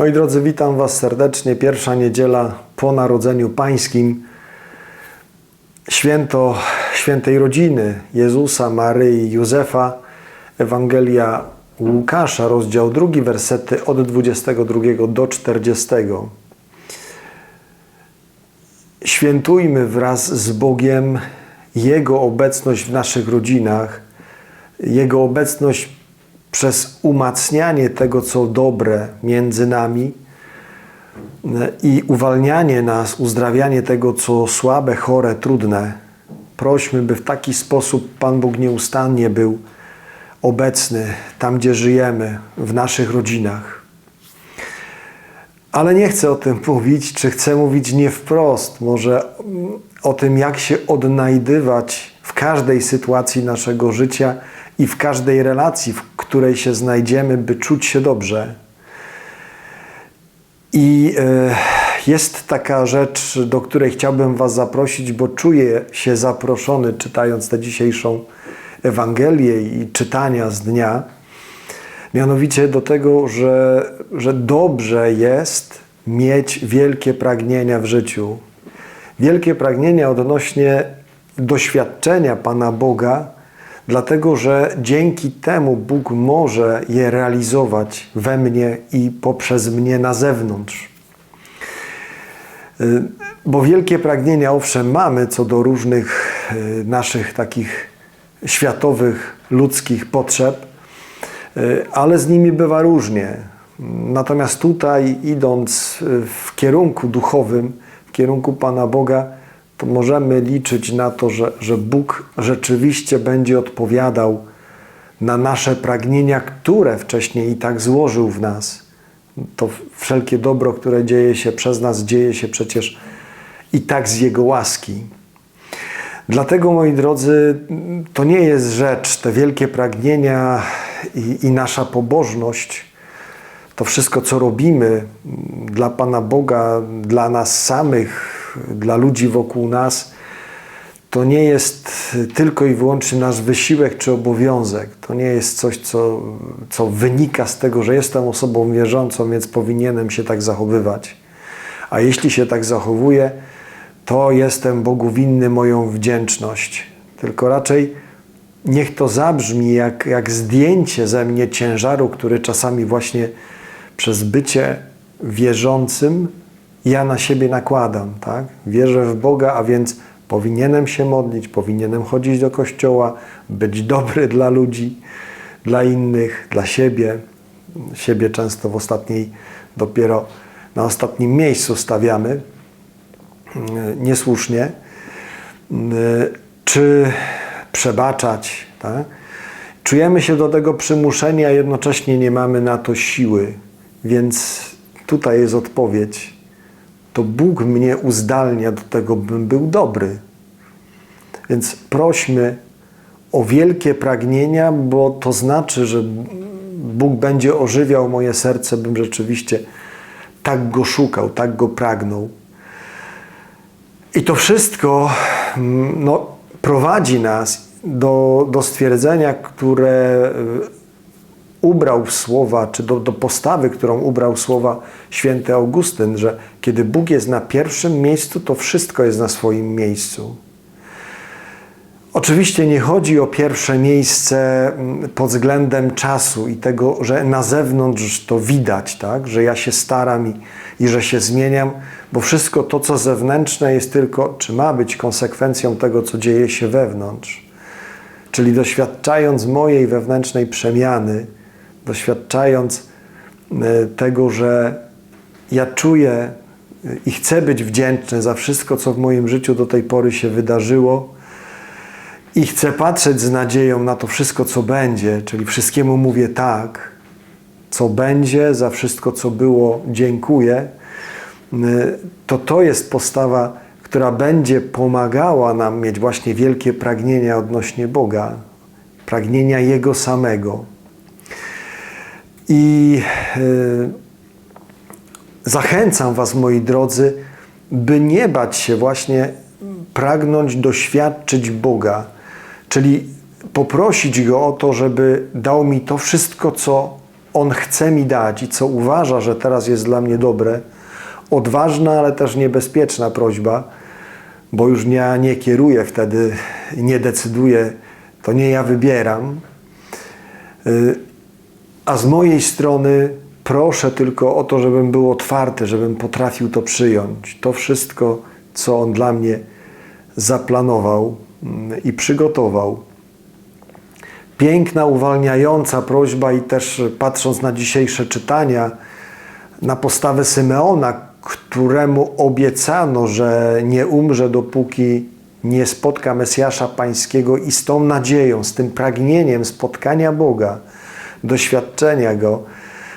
Moi drodzy, witam Was serdecznie. Pierwsza niedziela po Narodzeniu Pańskim. Święto świętej rodziny Jezusa, Maryi Józefa. Ewangelia Łukasza, rozdział drugi, wersety od 22 do 40. Świętujmy wraz z Bogiem Jego obecność w naszych rodzinach, Jego obecność przez umacnianie tego, co dobre między nami i uwalnianie nas, uzdrawianie tego, co słabe, chore, trudne. Prośmy, by w taki sposób Pan Bóg nieustannie był obecny tam, gdzie żyjemy, w naszych rodzinach. Ale nie chcę o tym mówić, czy chcę mówić nie wprost, może o tym, jak się odnajdywać w każdej sytuacji naszego życia i w każdej relacji, w której się znajdziemy, by czuć się dobrze. I e, jest taka rzecz, do której chciałbym Was zaprosić, bo czuję się zaproszony, czytając tę dzisiejszą Ewangelię i czytania z dnia. Mianowicie do tego, że, że dobrze jest mieć wielkie pragnienia w życiu. Wielkie pragnienia odnośnie doświadczenia Pana Boga, dlatego że dzięki temu Bóg może je realizować we mnie i poprzez mnie na zewnątrz. Bo wielkie pragnienia, owszem, mamy co do różnych naszych takich światowych, ludzkich potrzeb, ale z nimi bywa różnie. Natomiast tutaj, idąc w kierunku duchowym, w kierunku Pana Boga, możemy liczyć na to, że, że Bóg rzeczywiście będzie odpowiadał na nasze pragnienia, które wcześniej i tak złożył w nas. To wszelkie dobro, które dzieje się przez nas, dzieje się przecież i tak z Jego łaski. Dlatego, moi drodzy, to nie jest rzecz, te wielkie pragnienia i, i nasza pobożność, to wszystko, co robimy dla Pana Boga, dla nas samych, dla ludzi wokół nas, to nie jest tylko i wyłącznie nasz wysiłek czy obowiązek. To nie jest coś, co, co wynika z tego, że jestem osobą wierzącą, więc powinienem się tak zachowywać. A jeśli się tak zachowuję, to jestem Bogu winny moją wdzięczność. Tylko raczej niech to zabrzmi jak, jak zdjęcie ze mnie ciężaru, który czasami właśnie przez bycie wierzącym ja na siebie nakładam. Tak? Wierzę w Boga, a więc powinienem się modlić, powinienem chodzić do kościoła, być dobry dla ludzi, dla innych, dla siebie. Siebie często w ostatniej, dopiero na ostatnim miejscu stawiamy, niesłusznie. Czy przebaczać, tak? Czujemy się do tego przymuszeni, a jednocześnie nie mamy na to siły. Więc tutaj jest odpowiedź. To Bóg mnie uzdalnia do tego, bym był dobry. Więc prośmy o wielkie pragnienia, bo to znaczy, że Bóg będzie ożywiał moje serce, bym rzeczywiście tak go szukał, tak go pragnął. I to wszystko no, prowadzi nas do, do stwierdzenia, które ubrał w słowa, czy do, do postawy, którą ubrał słowa święty Augustyn, że kiedy Bóg jest na pierwszym miejscu, to wszystko jest na swoim miejscu. Oczywiście nie chodzi o pierwsze miejsce mm, pod względem czasu i tego, że na zewnątrz to widać, tak? że ja się staram i, i że się zmieniam, bo wszystko to, co zewnętrzne, jest tylko, czy ma być konsekwencją tego, co dzieje się wewnątrz. Czyli doświadczając mojej wewnętrznej przemiany, doświadczając e, tego, że ja czuję i chcę być wdzięczny za wszystko, co w moim życiu do tej pory się wydarzyło, i chcę patrzeć z nadzieją na to wszystko, co będzie, czyli wszystkiemu mówię tak, co będzie, za wszystko, co było, dziękuję, e, to to jest postawa, która będzie pomagała nam mieć właśnie wielkie pragnienia odnośnie Boga, pragnienia Jego samego. I yy, zachęcam Was, moi drodzy, by nie bać się właśnie pragnąć doświadczyć Boga, czyli poprosić Go o to, żeby dał mi to wszystko, co On chce mi dać i co uważa, że teraz jest dla mnie dobre, odważna, ale też niebezpieczna prośba, bo już ja nie kieruję wtedy, nie decyduję, to nie ja wybieram. A z mojej strony proszę tylko o to, żebym był otwarty, żebym potrafił to przyjąć. To wszystko, co On dla mnie zaplanował mm, i przygotował. Piękna, uwalniająca prośba i też patrząc na dzisiejsze czytania, na postawę Symeona, któremu obiecano, że nie umrze, dopóki nie spotka Mesjasza Pańskiego i z tą nadzieją, z tym pragnieniem spotkania Boga, doświadczenia Go,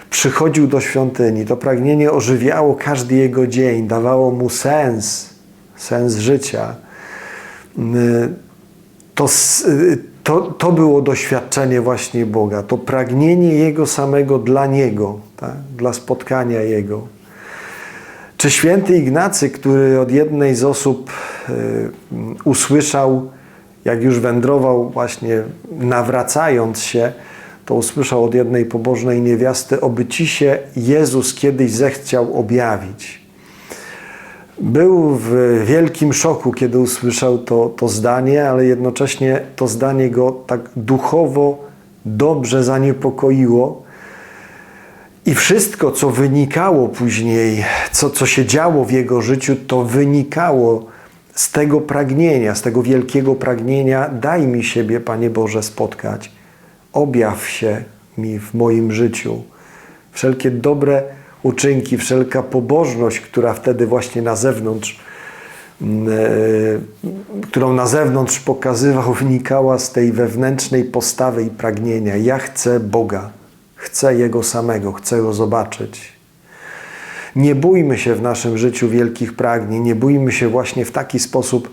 przychodził do świątyni. To pragnienie ożywiało każdy jego dzień, dawało mu sens, sens życia. To, s- to, to było doświadczenie właśnie Boga, to pragnienie Jego samego dla Niego, tak? dla spotkania Jego. Czy święty Ignacy, który od jednej z osób y, usłyszał, jak już wędrował, właśnie nawracając się, to usłyszał od jednej pobożnej niewiasty, oby ci się Jezus kiedyś zechciał objawić. Był w wielkim szoku, kiedy usłyszał to, to zdanie, ale jednocześnie to zdanie go tak duchowo dobrze zaniepokoiło. I wszystko, co wynikało później, co, co się działo w jego życiu, to wynikało z tego pragnienia, z tego wielkiego pragnienia: daj mi siebie, Panie Boże, spotkać. Objaw się mi w moim życiu. Wszelkie dobre uczynki, wszelka pobożność, która wtedy właśnie na zewnątrz, mm, e, którą na zewnątrz pokazywał, wynikała z tej wewnętrznej postawy i pragnienia. Ja chcę Boga, chcę Jego samego, chcę Go zobaczyć. Nie bójmy się w naszym życiu wielkich pragnień, nie bójmy się właśnie w taki sposób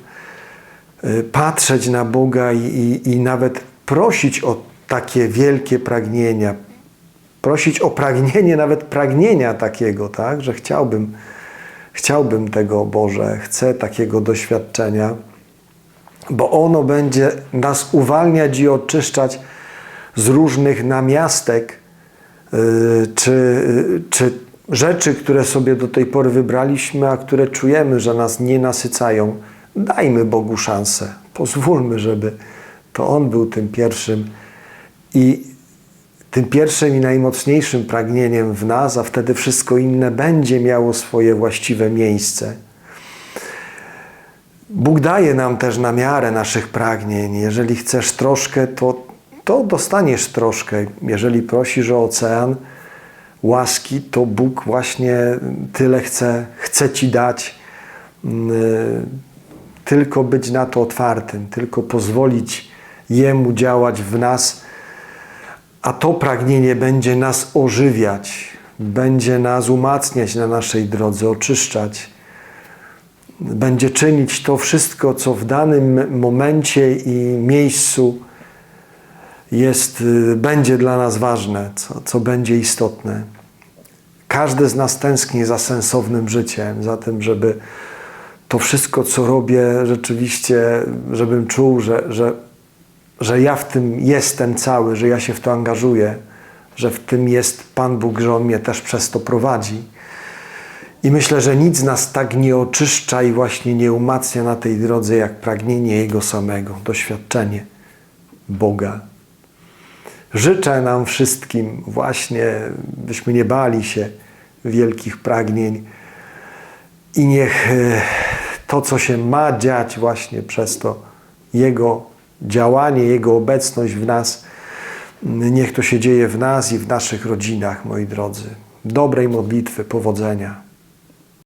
y, patrzeć na Boga i, i, i nawet prosić o takie wielkie pragnienia. Prosić o pragnienie, nawet pragnienia takiego, tak, że chciałbym, chciałbym tego Boże, chcę takiego doświadczenia, bo ono będzie nas uwalniać i oczyszczać z różnych namiastek y, czy, y, czy rzeczy, które sobie do tej pory wybraliśmy, a które czujemy, że nas nie nasycają. Dajmy Bogu szansę. Pozwólmy, żeby to On był tym pierwszym i tym pierwszym i najmocniejszym pragnieniem w nas, a wtedy wszystko inne będzie miało swoje właściwe miejsce. Bóg daje nam też na miarę naszych pragnień. Jeżeli chcesz troszkę, to, to dostaniesz troszkę. Jeżeli prosisz o ocean łaski, to Bóg właśnie tyle chce, chce Ci dać. Yy, Tylko być na to otwartym, tylko pozwolić Jemu działać w nas, a to pragnienie będzie nas ożywiać, będzie nas umacniać na naszej drodze, oczyszczać będzie czynić to wszystko, co w danym momencie i miejscu jest, y, będzie dla nas ważne, co, co będzie istotne. Każdy z nas tęskni za sensownym życiem, za tym, żeby to wszystko, co robię, rzeczywiście, żebym czuł, że, że, że ja w tym jestem cały, że ja się w to angażuję, że w tym jest Pan Bóg, że On mnie też przez to prowadzi. I myślę, że nic nas tak nie oczyszcza i właśnie nie umacnia na tej drodze, jak pragnienie Jego samego, doświadczenie Boga. Życzę nam wszystkim właśnie, byśmy nie bali się wielkich pragnień i niech e, to, co się ma dziać właśnie przez to Jego działanie, Jego obecność w nas, niech to się dzieje w nas i w naszych rodzinach, moi drodzy. Dobrej modlitwy, powodzenia.